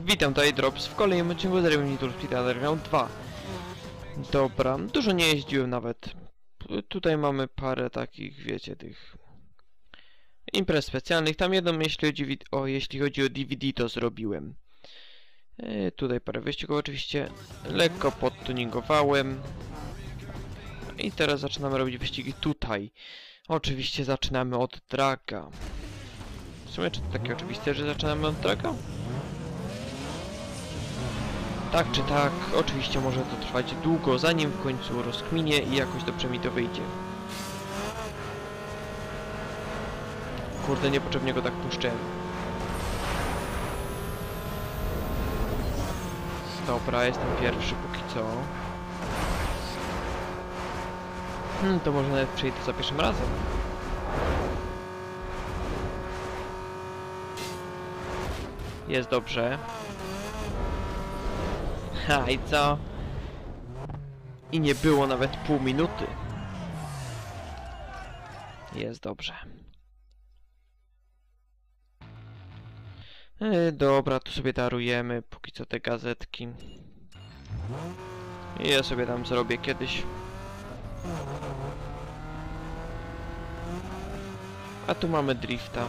Witam, tutaj Drops w kolejnym odcinku z Tour Speed Underground 2. Dobra, dużo nie jeździłem nawet. Tutaj mamy parę takich, wiecie, tych imprez specjalnych. Tam jedną, jeśli chodzi, o, jeśli chodzi o DVD, to zrobiłem. E, tutaj parę wyścigów oczywiście. Lekko podtuningowałem. I teraz zaczynamy robić wyścigi tutaj. Oczywiście zaczynamy od draga. W sumie czy to takie oczywiste, że zaczynamy od draga? Tak czy tak, oczywiście może to trwać długo, zanim w końcu rozkminie i jakoś dobrze mi to wyjdzie. Kurde, niepotrzebnie go tak puszczę. Dobra, jestem pierwszy póki co. Hmm, to może nawet przejdę za pierwszym razem. Jest dobrze. Ha, i co? I nie było nawet pół minuty. Jest dobrze. E, dobra, tu sobie darujemy póki co te gazetki. I ja sobie tam zrobię kiedyś. A tu mamy drifta.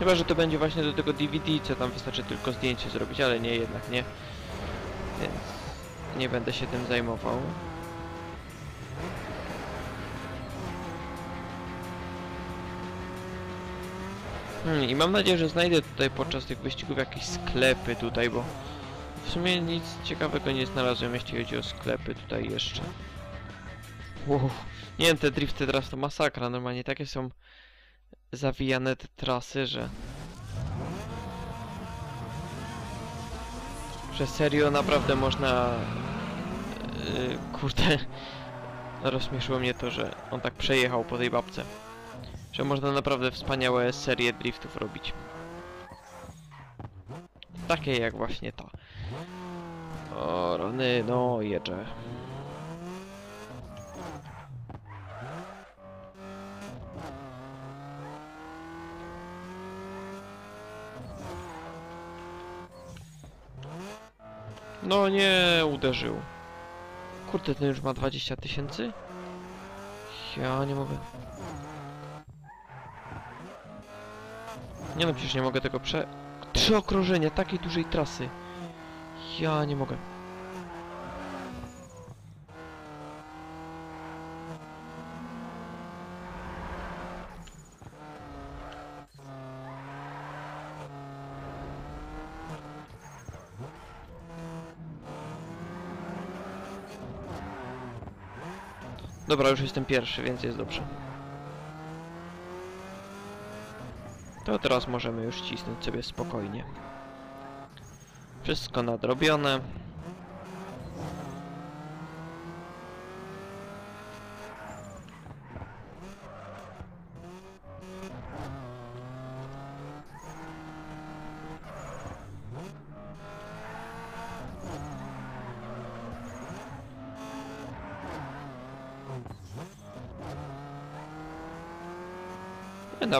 Chyba, że to będzie właśnie do tego DVD, co tam wystarczy tylko zdjęcie zrobić, ale nie, jednak nie. Więc nie będę się tym zajmował. Hmm, I mam nadzieję, że znajdę tutaj podczas tych wyścigów jakieś sklepy tutaj, bo w sumie nic ciekawego nie znalazłem, jeśli chodzi o sklepy tutaj jeszcze. Wow. Nie wiem, te drifty teraz to masakra, normalnie takie są zawijane te trasy, że... Że serio naprawdę można... Yy, kurde... Rozśmieszyło mnie to, że on tak przejechał po tej babce. Że można naprawdę wspaniałe serie driftów robić. Takie jak właśnie ta. O, rany, no jedzie. No nie, uderzył. Kurde, ten już ma 20 tysięcy? Ja nie mogę. Nie no, przecież nie mogę tego prze... Trzy okrążenia takiej dużej trasy. Ja nie mogę. Dobra, już jestem pierwszy, więc jest dobrze. To teraz możemy już cisnąć sobie spokojnie. Wszystko nadrobione.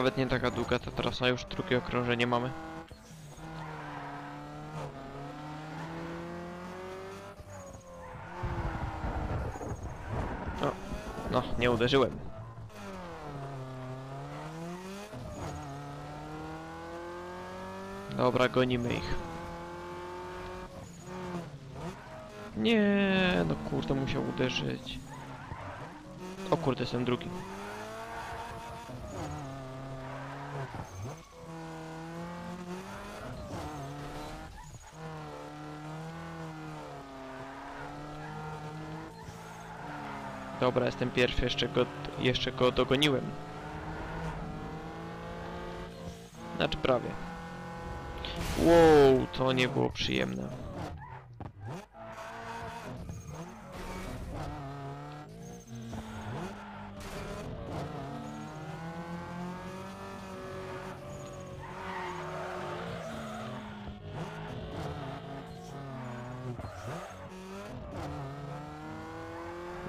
Nawet nie taka długa ta trasa, już drugie okrążenie mamy. O, no, nie uderzyłem. Dobra, gonimy ich. Nie, no kurde, musiał uderzyć. O kurde, jestem drugi. Dobra, jestem pierwszy, jeszcze go, jeszcze go dogoniłem. Znaczy prawie. Wow, to nie było przyjemne.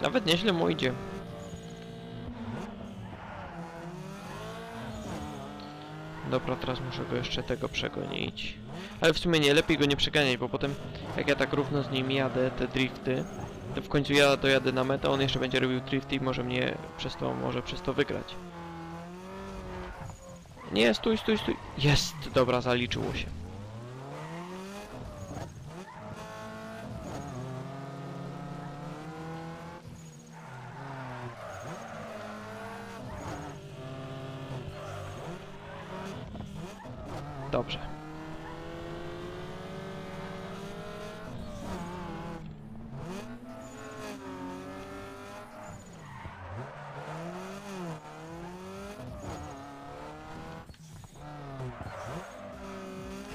Nawet nieźle mu idzie. Dobra, teraz muszę go jeszcze tego przegonić. Ale w sumie nie, lepiej go nie przeganiać, bo potem jak ja tak równo z nim jadę, te drifty, to w końcu ja dojadę na metę, on jeszcze będzie robił drifty i może mnie przez to, może przez to wygrać. Nie, stój, stój, stój. Jest! Dobra, zaliczyło się. Dobrze.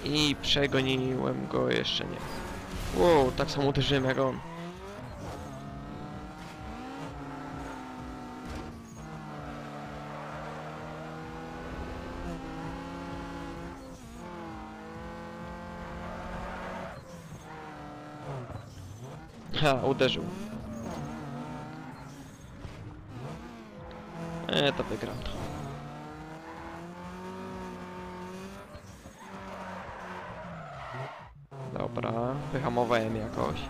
I przegoniłem go jeszcze nie. Wow, tak samo uderzyłem jak on. Ha, uderzył. E, to wygram to. Dobra, wyhamowałem jakoś.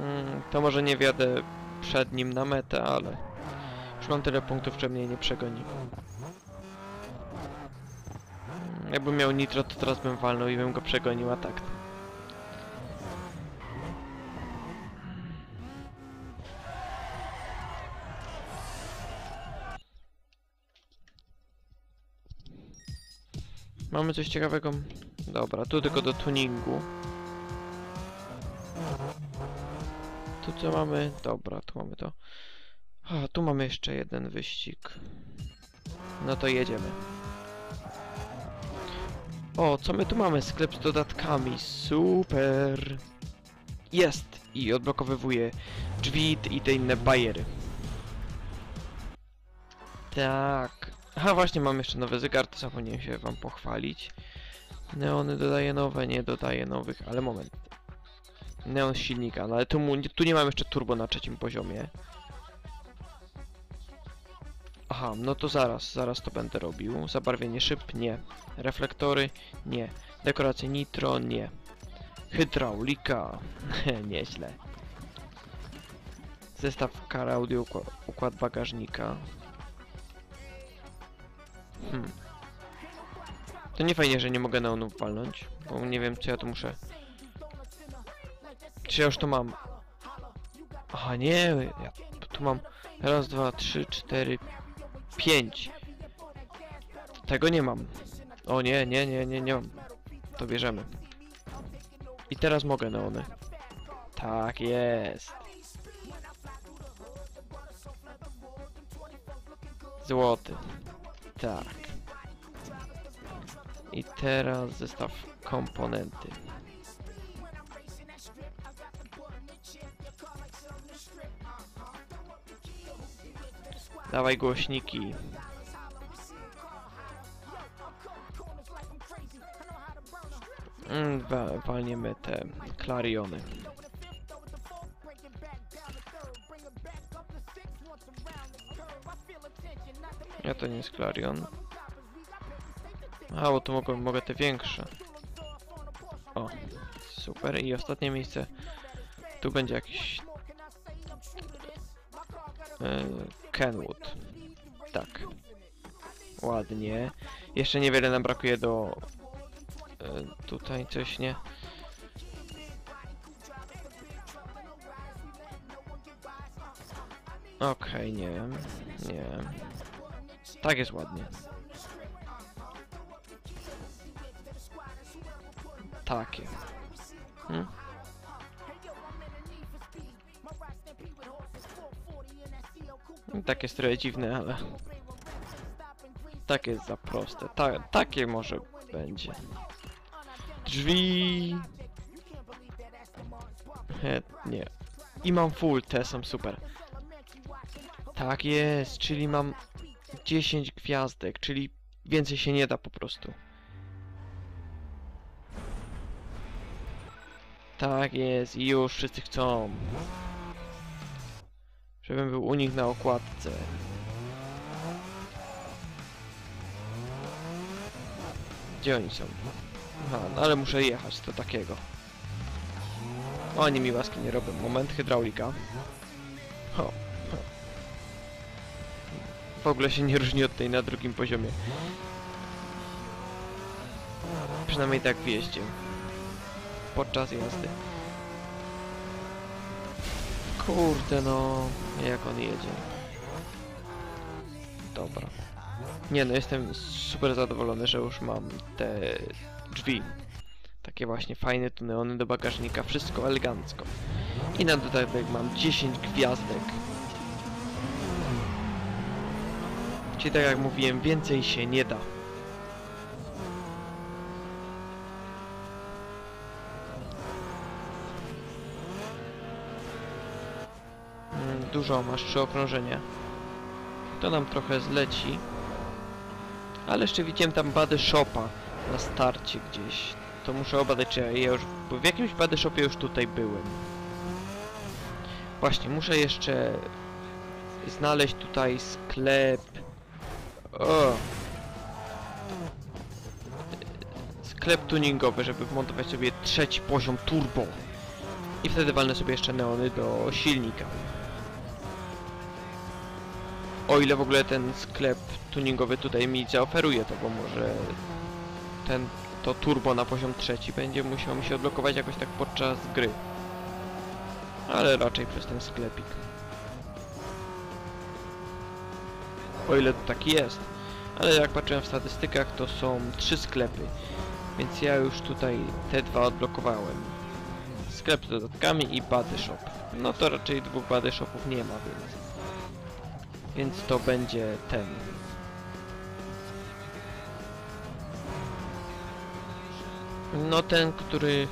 Mm, to może nie wjadę przed nim na metę, ale już mam tyle punktów, że mnie nie przegoni. Mm, Jakbym miał nitro, to teraz bym walnął i bym go przegonił, a tak. Mamy coś ciekawego? Dobra, tu tylko do tuningu. Tu co mamy? Dobra, tu mamy to. A, tu mamy jeszcze jeden wyścig. No to jedziemy. O, co my tu mamy? Sklep z dodatkami. Super. Jest. I odblokowywuje drzwi i te inne bajery. Tak. Aha, właśnie mam jeszcze nowy zegar, to zapomniałem się wam pochwalić. Neony dodaje nowe, nie dodaje nowych, ale moment. Neon silnika, no ale tu, mu, tu nie mam jeszcze turbo na trzecim poziomie. Aha, no to zaraz, zaraz to będę robił. Zabarwienie szyb? Nie. Reflektory? Nie. Dekoracje nitro? Nie. Hydraulika? Nieźle. Zestaw kar audio, ukła- układ bagażnika. Hmm. To nie fajnie, że nie mogę neonów walnąć, bo nie wiem co ja tu muszę. Czy ja już to mam? Aha, nie, ja tu mam raz, dwa, trzy, cztery, pięć. Tego nie mam. O nie, nie, nie, nie, nie mam. To bierzemy. I teraz mogę neony. Tak jest. Złoty. Tak. I teraz zestaw komponenty. Dawaj głośniki. Mm, wa- walniemy te klariony. Ja to nie jest klarion. A, bo tu mogę, mogę te większe. O, super. I ostatnie miejsce. Tu będzie jakiś... E, Kenwood. Tak. Ładnie. Jeszcze niewiele nam brakuje do... E, tutaj coś, nie? Okej, nie. Nie. Tak jest ładnie. Takie. Hmm? Takie jest trochę dziwne, ale... Takie jest za proste. Ta, takie może będzie. Drzwi... He, nie. I mam full, te są super. Tak jest, czyli mam 10 gwiazdek, czyli więcej się nie da po prostu. Tak jest, już wszyscy chcą. Żebym był u nich na okładce. Gdzie oni są? Aha, no ale muszę jechać, to takiego. Oni mi łaski nie robią. Moment, hydraulika. Ho. W ogóle się nie różni od tej na drugim poziomie. Przynajmniej tak w jeździe. Podczas jazdy. Kurde no, jak on jedzie. Dobra. Nie no, jestem super zadowolony, że już mam te drzwi. Takie właśnie fajne tu neony do bagażnika, wszystko elegancko. I na dodatek mam 10 gwiazdek. Czyli tak jak mówiłem, więcej się nie da. Mm, Dużo masz trzy okrążenia. To nam trochę zleci. Ale jeszcze widziałem tam Body Shopa na starcie gdzieś. To muszę obadać, czy ja już... Bo w jakimś Body Shopie już tutaj byłem. Właśnie, muszę jeszcze znaleźć tutaj sklep. O! Sklep tuningowy, żeby wmontować sobie trzeci poziom turbo. I wtedy walnę sobie jeszcze neony do silnika. O ile w ogóle ten sklep tuningowy tutaj mi zaoferuje to, bo może ten to turbo na poziom trzeci będzie musiał mi się odblokować jakoś tak podczas gry. Ale raczej przez ten sklepik. O ile to tak jest. Ale jak patrzyłem w statystykach, to są trzy sklepy. Więc ja już tutaj te dwa odblokowałem. Sklep z dodatkami i body shop. No to raczej dwóch body shopów nie ma, więc... Więc to będzie ten. No ten, który,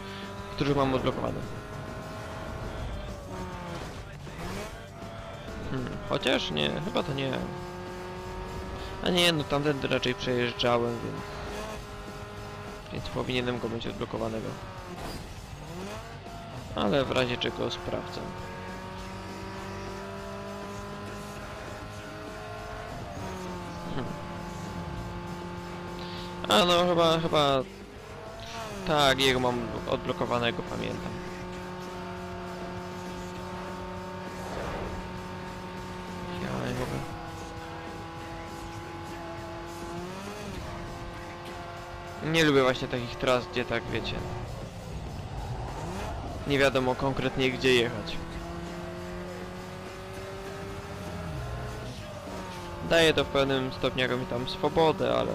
który mam odblokowany. Hmm, chociaż nie, chyba to nie. A nie, no tamten raczej przejeżdżałem, więc... Więc powinienem go mieć odblokowanego. Ale w razie czego sprawdzam. A no chyba, chyba... Tak, jego mam odblokowanego, pamiętam. Ja nie mogę. Nie lubię właśnie takich tras, gdzie tak wiecie. Nie wiadomo konkretnie gdzie jechać. Daje to w pewnym stopniu jakąś tam swobodę, ale...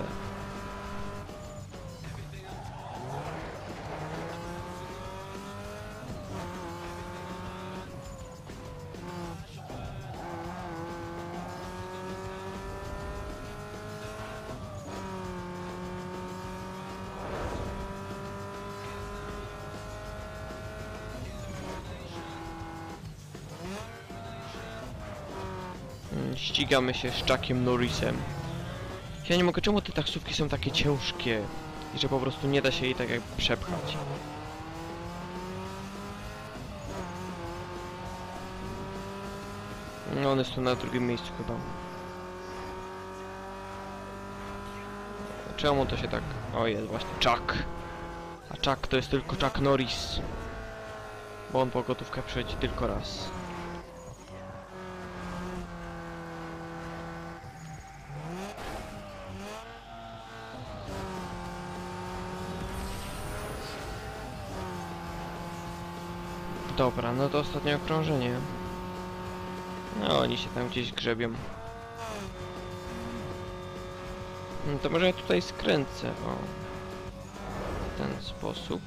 Ścigamy się z Chuckiem Norrisem. Ja nie mogę, czemu te taksówki są takie ciężkie? I że po prostu nie da się jej tak jakby przepchać. No on jest tu na drugim miejscu chyba. Czemu to się tak... O jest właśnie Chuck. A Chuck to jest tylko Chuck Norris. Bo on po gotówkę przychodzi tylko raz. Dobra, no to ostatnie okrążenie. No, oni się tam gdzieś grzebią. No to może ja tutaj skręcę, o. W ten sposób.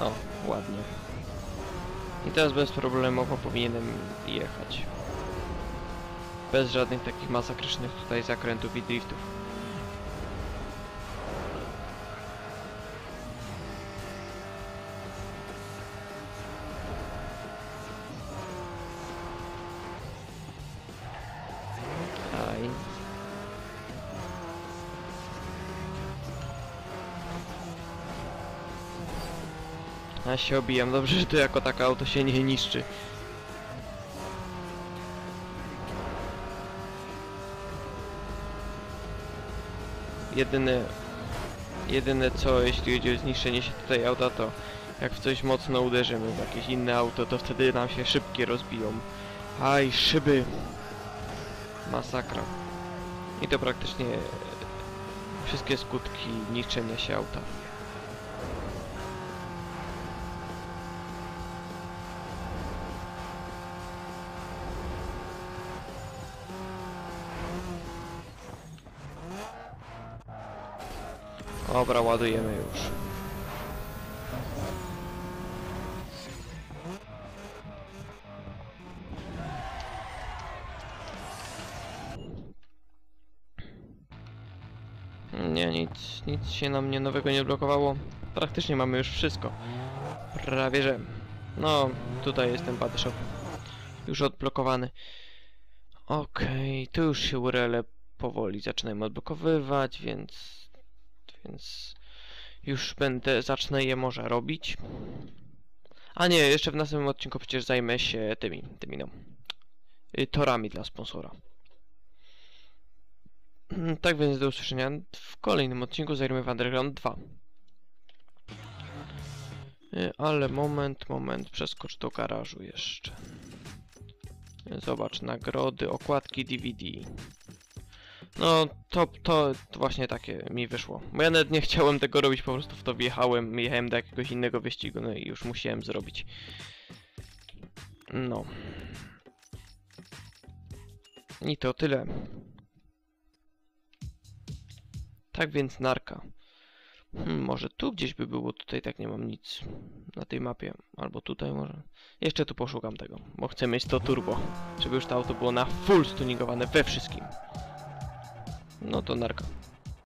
O, ładnie. I teraz bezproblemowo powinienem jechać. Bez żadnych takich masakrycznych tutaj zakrętów i driftów. Ja się obijam, dobrze, że to jako takie auto się nie niszczy. Jedyne, jedyne co, jeśli chodzi o zniszczenie się tutaj auta, to jak w coś mocno uderzymy w jakieś inne auto, to wtedy nam się szybkie rozbiją. Aj, szyby! Masakra. I to praktycznie wszystkie skutki niszczenia się auta. Dobra, ładujemy już. Nie, nic, nic się nam nie nowego nie blokowało. Praktycznie mamy już wszystko. Prawie że. No, tutaj jest ten body shop. Już odblokowany. Okej, tu już się URL powoli zaczynają odblokowywać, więc... Więc... Już będę, zacznę je może robić. A nie, jeszcze w następnym odcinku przecież zajmę się tymi, tymi no... y, Torami dla sponsora. Tak więc do usłyszenia w kolejnym odcinku z Iron Underground 2. Y, Ale moment, moment, przeskocz do garażu jeszcze. Zobacz, nagrody, okładki DVD. No, to, to, to właśnie takie mi wyszło. Bo ja nawet nie chciałem tego robić, po prostu w to wjechałem, jechałem do jakiegoś innego wyścigu, no i już musiałem zrobić. No. I to tyle. Tak więc narka. Hmm, może tu gdzieś by było, tutaj tak nie mam nic na tej mapie. Albo tutaj może. Jeszcze tu poszukam tego, bo chcę mieć to turbo. Żeby już to auto było na full stuningowane we wszystkim. No to narka.